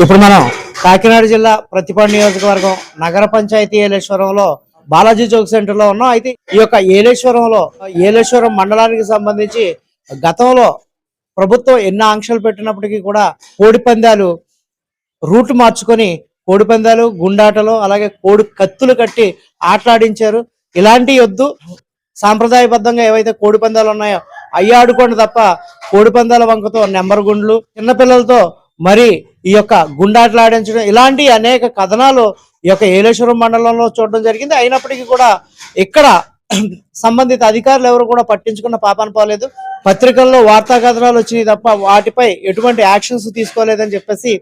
ఇప్పుడు మనం కాకినాడ జిల్లా ప్రతిపాడు నియోజకవర్గం నగర పంచాయతీ ఏలేశ్వరంలో బాలాజీ చౌక్ సెంటర్లో ఉన్నాం. అయితే ఈ యొక్క ఏలేశ్వరంలో ఏలేశ్వరం మండలానికి సంబంధించి గతంలో ప్రభుత్వం ఎన్నో ఆంక్షలు పెట్టినప్పటికీ కూడా కోడి పందాలు రూట్ మార్చుకొని కోడి పందాలు గుండాటలు అలాగే కోడి కత్తులు కట్టి ఆటలాడించారు. ఇలాంటి వద్దు సాంప్రదాయబద్ధంగా ఏవైతే కోడి పందాలు ఉన్నాయో అవి ఆడుకోండి తప్ప కోడి పందాల వంకతో నెంబర్ గుండ్లు చిన్నపిల్లలతో మరి ఈ యొక్క గుండాట్లాడించడం ఇలాంటి అనేక కథనాలు ఈ యొక్క ఏలేశ్వరం మండలంలో చూడడం జరిగింది. అయినప్పటికీ కూడా ఇక్కడ సంబంధిత అధికారులు ఎవరు కూడా పట్టించుకున్న పాపాన పోలేదు. పత్రికల్లో వార్తా కథనాలు వచ్చినాయి తప్ప వాటిపై ఎటువంటి యాక్షన్స్ తీసుకోలేదని చెప్పేసి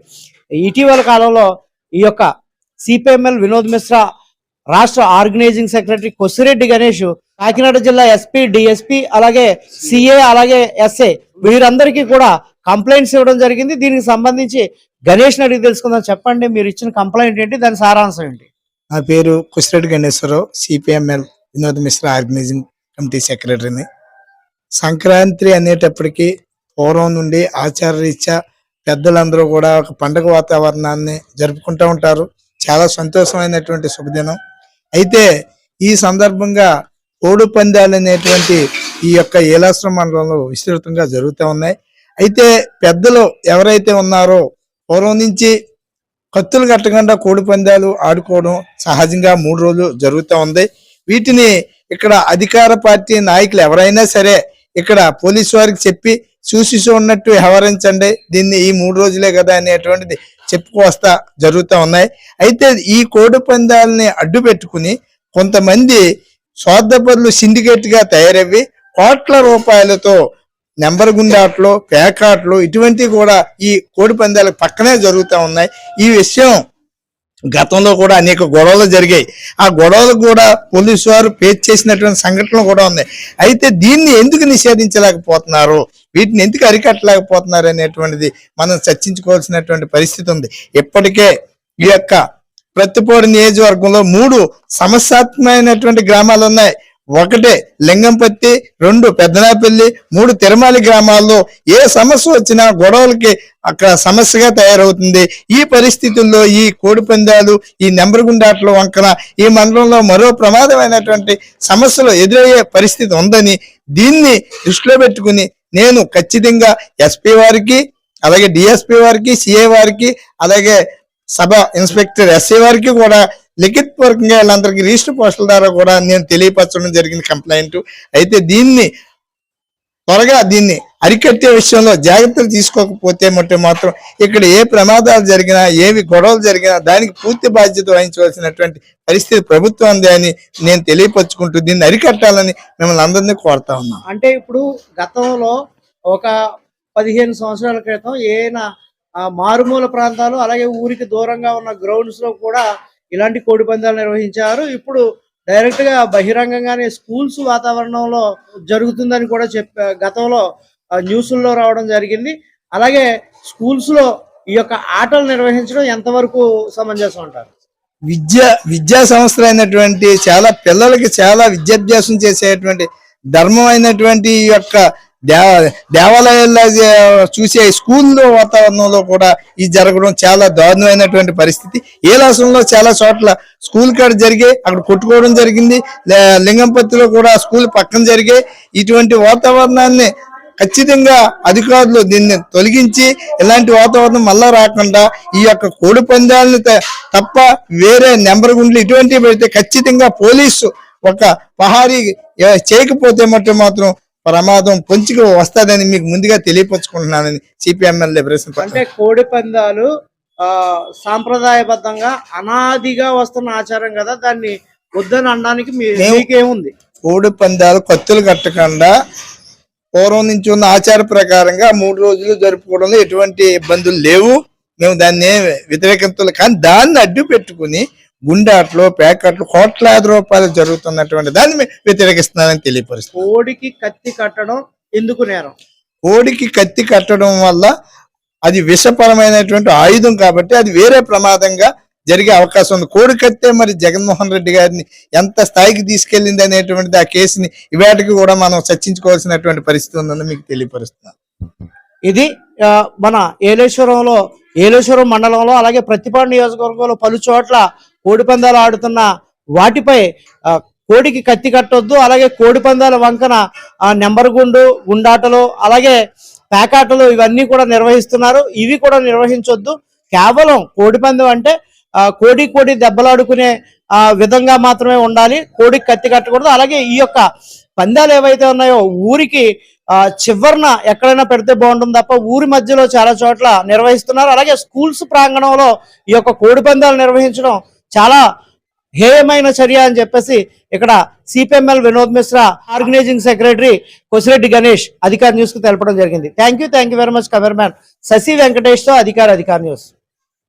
ఇటీవల కాలంలో ఈ యొక్క సిపిఎంఎల్ వినోద్ మిశ్రా రాష్ట్ర ఆర్గనైజింగ్ సెక్రటరీ కొసిరెడ్డి గణేష్ కాకినాడ జిల్లా ఎస్పీ డిఎస్పీ అలాగే సిఏ అలాగే ఎస్ఏ వీరందరికీ కూడా కంప్లైంట్స్ ఇవ్వడం జరిగింది. దీనికి సంబంధించి గణేష్ అడిగి తెలుసుకుందాం. చెప్పండి మీరు ఇచ్చిన కంప్లైంట్ ఏంటి? దాని సారాంశం ఏంటి? నా పేరు Kusireddy Ganeswara Rao CPML Vinod Mishra organising committee సెక్రటరీని. సంక్రాంతి అనేటప్పటికీ పూర్వం నుండి ఆచారరీత్యా పెద్దలందరూ కూడా ఒక పండగ వాతావరణాన్ని జరుపుకుంటూ ఉంటారు. చాలా సంతోషమైనటువంటి శుభదినం. అయితే ఈ సందర్భంగా కోడి పందాలు అనేటువంటి ఈ యొక్క ఏలాశ్రమ మండలంలో విస్తృతంగా జరుగుతూ ఉన్నాయి. అయితే పెద్దలు ఎవరైతే ఉన్నారో పూర్వం నుంచి కత్తులు కట్టకుండా కోడి పందాలు ఆడుకోవడం సహజంగా మూడు రోజులు జరుగుతూ ఉంది. వీటిని ఇక్కడ అధికార పార్టీ నాయకులు ఎవరైనా సరే ఇక్కడ పోలీసు వారికి చెప్పి చూసి ఉన్నట్టు వ్యవహరించండి. దీన్ని ఈ మూడు రోజులే కదా అనేటువంటిది చెప్పుకొస్తా జరుగుతూ ఉన్నాయి. అయితే ఈ కోడి పందాలని అడ్డు పెట్టుకుని కొంతమంది స్వార్థపరులు సిండికేట్గా కోట్ల రూపాయలతో నెంబర్ గుండాట్లు పేకాట్లు ఇటువంటివి కూడా ఈ కోడి పందాలకు పక్కనే జరుగుతూ ఉన్నాయి. ఈ విషయం గతంలో కూడా అనేక గొడవలు జరిగాయి. ఆ గొడవలు కూడా పోలీసు వారు పేచ్ చేసినటువంటి సంఘటనలు కూడా ఉన్నాయి. అయితే దీన్ని ఎందుకు నిషేధించలేకపోతున్నారు? వీటిని ఎందుకు అరికట్టలేకపోతున్నారు అనేటువంటిది మనం చర్చించుకోవాల్సినటువంటి పరిస్థితి ఉంది. ఇప్పటికే ఈ యొక్క ప్రతిపోడు నియోజకవర్గంలో మూడు సమస్యాత్మకమైనటువంటి గ్రామాలు ఉన్నాయి. ఒకటే లింగంపత్తి రెండు పెద్దనాపల్లి మూడు తిరుమలి గ్రామాల్లో ఏ సమస్య వచ్చినా గొడవలకి అక్కడ సమస్యగా తయారవుతుంది. ఈ పరిస్థితుల్లో ఈ కోడి పందాలు ఈ నెంబర్ గుండాట్ల వంకన ఈ మండలంలో మరో ప్రమాదమైనటువంటి సమస్యలు ఎదురయ్యే పరిస్థితి ఉందని దీన్ని దృష్టిలో పెట్టుకుని నేను ఖచ్చితంగా ఎస్పీ వారికి అలాగే డిఎస్పీ వారికి సిఏ వారికి అలాగే సభ ఇన్స్పెక్టర్ ఎస్ఏ వారికి కూడా లిఖితపూర్వకంగా వీళ్ళందరికీ రిజిస్టర్ పోస్టుల ద్వారా కూడా నేను తెలియపరచడం జరిగింది కంప్లైంట్. అయితే దీన్ని త్వరగా దీన్ని అరికట్టే విషయంలో జాగ్రత్తలు తీసుకోకపోతే మట్టే మాత్రం ఇక్కడ ఏ ప్రమాదాలు జరిగినా ఏవి గొడవలు జరిగినా దానికి పూర్తి బాధ్యత వహించవలసినటువంటి పరిస్థితి ప్రభుత్వం ఉంది అని నేను తెలియపరచుకుంటూ దీన్ని అరికట్టాలని మిమ్మల్ని అందరినీ కోరుతా ఉన్నాను. అంటే ఇప్పుడు గతంలో ఒక పదిహేను సంవత్సరాల క్రితం ఏనా మారుమూల ప్రాంతాలు అలాగే ఊరికి దూరంగా ఉన్న గ్రౌండ్స్లో కూడా ఇలాంటి కోడి పందాలు నిర్వహించారు. ఇప్పుడు డైరెక్ట్గా బహిరంగంగానే స్కూల్స్ వాతావరణంలో జరుగుతుందని కూడా చెప్ప గతంలో న్యూస్లో న్యూస్ల్లో రావడం జరిగింది. అలాగే స్కూల్స్లో ఈ యొక్క ఆటలు నిర్వహించడం ఎంతవరకు సమంజసం అంటారు? విద్య విద్యా సంస్థలు అయినటువంటి చాలా పిల్లలకి చాలా విద్యాభ్యాసం చేసేటువంటి ధర్మమైనటువంటి ఈ యొక్క దేవ దేవాలయాల్లో చూసే స్కూల్లో వాతావరణంలో కూడా ఇది జరగడం చాలా దారుణమైనటువంటి పరిస్థితి. ఏ రాష్ట్రంలో చాలా చోట్ల స్కూల్ కాడ జరిగే అక్కడ కొట్టుకోవడం జరిగింది. లింగంపతిలో లింగంపత్తిలో కూడా స్కూల్ పక్కన జరిగే ఇటువంటి వాతావరణాన్ని ఖచ్చితంగా అధికారులు దీన్ని తొలగించి ఇలాంటి వాతావరణం మళ్ళా రాకుండా ఈ యొక్క కోడి పందాలను త- తప్ప వేరే నెంబర్ గుండ్లు ఇటువంటివి పెడితే ఖచ్చితంగా పోలీసు ఒక పహారీ చేయకపోతే మట్టు మాత్రం ప్రమాదం పొంచికి వస్తుందని మీకు ముందుగా తెలియపరచుకుంటున్నానని సిపిఎంఎల్ఏ ప్రశ్న అంటే కోడి పందాలు ఆ సాంప్రదాయబద్ధంగా అనాదిగా వస్తున్న ఆచారం కదా దాన్ని వద్దని అనడానికి మీకేముంది? కోడి పందాలు కత్తులు కట్టకుండా పూర్వం నుంచి ఉన్న ఆచార ప్రకారంగా మూడు రోజులు జరుపుకోవడంలో ఎటువంటి ఇబ్బందులు లేవు. మేము దాన్ని ఏం వ్యతిరేకించలేదు. కానీ దాన్ని అడ్డు పెట్టుకుని గుండాట్లు ప్యాకెట్లు కోట్లాది రూపాయలు జరుగుతున్నటువంటి దాన్ని మేము వ్యతిరేకిస్తున్నానని తెలియపరుస్తున్నాం కోడికి కత్తి కట్టడం ఎందుకు నేరం? కోడికి కత్తి కట్టడం వల్ల అది విషపరమైనటువంటి ఆయుధం కాబట్టి అది వేరే ప్రమాదంగా జరిగే అవకాశం ఉంది. కోడి కత్తే మరి జగన్మోహన్ రెడ్డి గారిని ఎంత స్థాయికి తీసుకెళ్ళింది అనేటువంటిది ఆ కేసుని ఇవాటికి కూడా మనం చర్చించుకోవాల్సినటువంటి పరిస్థితి ఉందని మీకు తెలియపరుస్తున్నాను ఇది మన ఏలేశ్వరంలో ఏలేశ్వరం మండలంలో అలాగే ప్రతిపాడు నియోజకవర్గంలో పలు చోట్ల కోడి పందాలు ఆడుతున్న వాటిపై కోడికి కత్తి కట్టొద్దు అలాగే కోడి పందాల వంకన నెంబర్ గుండు గుండాటలు అలాగే పేకాటలు ఇవన్నీ కూడా నిర్వహిస్తున్నారు. ఇవి కూడా నిర్వహించొద్దు. కేవలం కోడి పందెం అంటే కోడి కోడి దెబ్బలాడుకునే విధంగా మాత్రమే ఉండాలి. కోడికి కత్తి కట్టకూడదు. అలాగే ఈ యొక్క పందాలు ఏవైతే ఉన్నాయో ఊరికి చివరిన చివరన ఎక్కడైనా పెడితే బాగుంటుంది తప్ప ఊరి మధ్యలో చాలా చోట్ల నిర్వహిస్తున్నారు. అలాగే స్కూల్స్ ప్రాంగణంలో ఈ యొక్క కోడి పందాలు నిర్వహించడం చాలా హేయమైన చర్య అని చెప్పేసి ఇక్కడ CPML Vinod Mishra organising secretary Kosireddy Ganesh అధికార న్యూస్కు తెలపడం జరిగింది. Thank you thank you very much cover man Sasi వెంకటేష్తో అధికార అధికార న్యూస్.